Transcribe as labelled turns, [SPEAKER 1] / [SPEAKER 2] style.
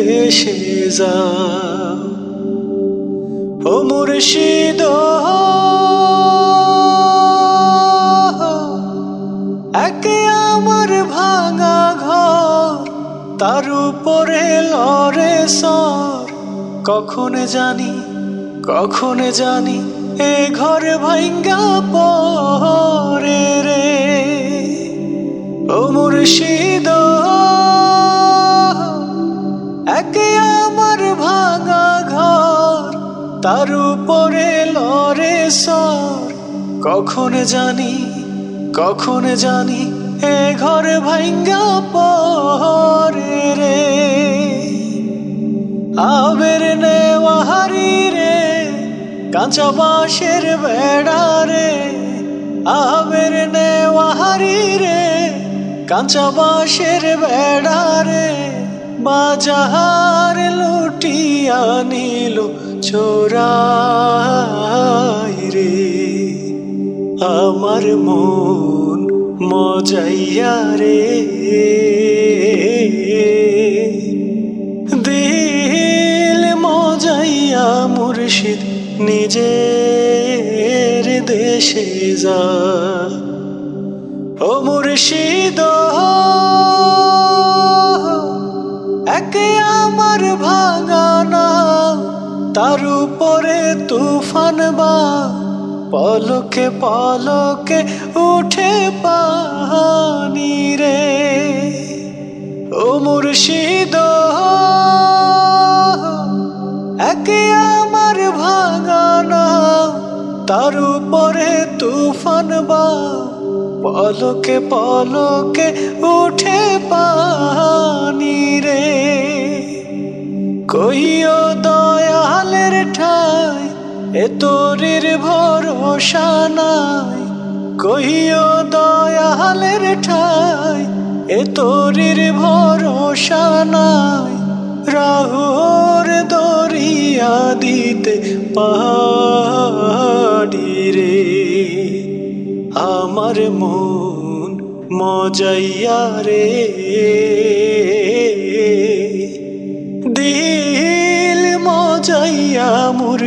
[SPEAKER 1] দেশে যা ও মুর্শিদ একে আমার ভাঙা ঘর, তার উপরে লরে সর। কখন জানি কখন জানি এ ঘর ভাঙ্গা পরে রে। তার উপরে লরে সর। কখন জানি কখন জানি এ ঘর ভাঙ্গা পরে রে। আবের নেওয়াহারি রে, কাঁচা বাঁশের বেড়া রে। আবের নেওয়াহারি রে, কাঁচা বাঁশের বেড়া রে। বাজার লুটিয়া নিল চোরাই রে। আমার মন মজাইয়া রে। দিল মজাইয়া মুর্শিদ নিজের দেশে যা। ও মুর্শিদ আমার ভাঙানা তার উপরে তুফান বা পলকে পলকে উঠে পানি রে। ও মুর্শিদ, একে আমার ভাঙানা তার উপরে তুফান বা পলকে পলকে উঠে পানি রে। কইও দয়ালের ঠাই, এ তোরির ভরসা নাই। কইও দয়ালের ঠাই, এ তোরির ভরসা নাই। রাহুর দরিয়া দিতে পাহাড়ি রে, আমার মন মজাইয়া রে।